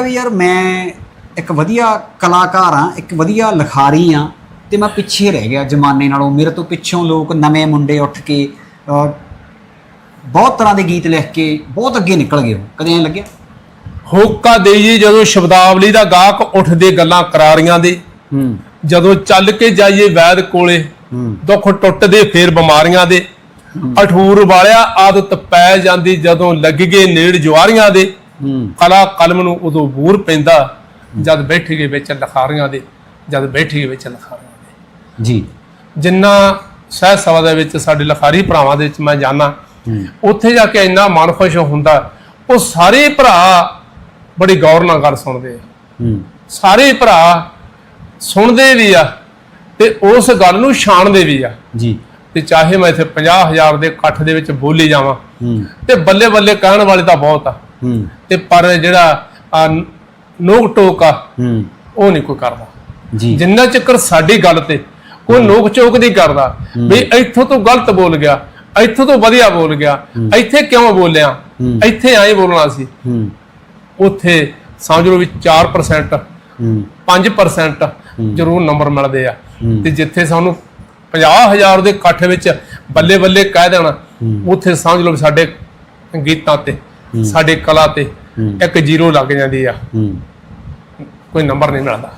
ਲੱਗਿਆ ਵੀ ਯਾਰ ਮੈਂ ਇੱਕ ਵਧੀਆ ਕਲਾਕਾਰ ਆ ਇੱਕ ਵਧੀਆ ਲਿਖਾਰੀ ਆ ਤੇ ਮੈਂ ਪਿੱਛੇ ਰਹਿ ਗਿਆ ਜ਼ਮਾਨੇ ਨਾਲੋਂ। ਮੇਰੇ ਤੋਂ ਪਿੱਛੋਂ ਲੋਕ ਨਵੇਂ ਮੁੰਡੇ ਉੱਠ ਕੇ ਬਹੁਤ ਤਰ੍ਹਾਂ ਦੇ ਗੀਤ ਲਿਖ ਕੇ ਬਹੁਤ ਅੱਗੇ ਨਿਕਲ ਗਏ ਕਦੇ ਐਂ ਲੱਗਿਆ? ਹੋਕਾ ਦੇਈਏ ਜਦੋਂ ਸ਼ਬਦਾਵਲੀ ਦਾ ਗਾਹਕ ਉੱਠਦੇ ਗੱਲਾਂ ਕਰਾਰੀਆਂ ਦੇ। ਹੂੰ। ਜਦੋਂ ਚੱਲ ਕੇ ਜਾਈਏ ਵੈਦ ਕੋਲੇ ਦੁੱਖ ਟੁੱਟਦੇ ਫੇਰ ਬਿਮਾਰੀਆਂ ਦੇ। ਅਠੂਰ ਵਾਲਿਆ ਆਦਤ ਪੈ ਜਾਂਦੀ ਜਦੋਂ ਲੱਗ ਗਏ ਨੇੜ ਜਵਾਰੀਆਂ ਦੇ। ਕਲਾ ਕਲਮ ਨੂੰ ਉਦੋਂ ਬੂਰ ਪੈਂਦਾ ਜਦ ਬੈਠ ਗਏ ਵਿੱਚ ਲਖਾਰੀਆਂ ਦੇ ਜਦ ਬੈਠ ਗਏ ਵਿੱਚ ਲਖਾਰੀਆਂ ਦੇ। ਜੀ। ਜਿੰਨਾ ਸਹਿ ਸਭਾ ਦੇ ਵਿੱਚ ਸਾਡੇ ਲਖਾਰੀ ਭਰਾਵਾਂ ਦੇ ਵਿੱਚ ਮੈਂ ਜਾਣਾ ਉੱਥੇ ਜਾ ਕੇ ਇੰਨਾ ਮਨ ਖੁਸ਼ ਹੁੰਦਾ ਉਹ ਸਾਰੇ ਭਰਾ ਬੜੀ ਗੌਰ ਨਾਲ ਗੱਲ ਸੁਣਦੇ ਆ। ਸਾਰੇ ਭਰਾ ਸੁਣਦੇ ਵੀ ਆ ਤੇ ਉਸ ਗੱਲ ਨੂੰ ਛਾਣਦੇ ਵੀ ਆ। ਜੀ। ਤੇ ਚਾਹੇ ਮੈਂ ਇੱਥੇ 50000 ਦੇ ਇਕੱਠ ਦੇ ਵਿੱਚ ਬੋਲੀ ਜਾਵਾਂ ਤੇ ਬੱਲੇ ਬੱਲੇ ਕਹਿਣ ਵਾਲੇ ਤਾਂ ਬਹੁਤ ਆ। ਹੂੰ। ਤੇ ਪਰ ਜਿਹੜਾ ਨੋਕ ਟੋਕ ਆ ਹੂੰ। ਉਹ ਨਹੀਂ ਕੋਈ ਕਰਦਾ। ਜੀ। ਜਿੰਨਾ ਚੱਕਰ ਸਾਡੀ ਗੱਲ ਤੇ ਕੋਈ ਨੋਕ ਚੋਕ ਨਹੀਂ ਕਰਦਾ। ਵੀ ਇੱਥੋਂ ਤੋਂ ਗਲਤ ਬੋਲ ਗਿਆ ਇੱਥੋਂ ਤੋਂ ਵਧੀਆ ਬੋਲ ਗਿਆ ਇੱਥੇ ਕਿਉਂ ਬੋਲਿਆ। ਇੱਥੇ ਐਂ ਬੋਲਣਾ ਸੀ। ਹੂੰ। ਉੱਥੇ ਸਮਝ ਲਓ ਵੀ 4% ਹੂੰ। 5% ਜ਼ਰੂਰ ਨੰਬਰ ਮਿਲਦੇ ਆ। ਤੇ ਜਿੱਥੇ ਸਾਨੂੰ 50000 ਦੇ ਇਕੱਠ ਵਿੱਚ ਬੱਲੇ ਬੱਲੇ ਕਹਿ ਦੇਣਾ ਉੱਥੇ ਸਮਝ ਲਓ ਸਾਡੇ ਗੀਤਾਂ ਤੇ ਸਾਡੇ ਕਲਾ ਤੇ। ਇੱਕ ਜ਼ੀਰੋ ਲੱਗ ਜਾਂਦੀ ਆ। ਕੋਈ ਨੰਬਰ ਨਹੀਂ ਮਿਲਦਾ।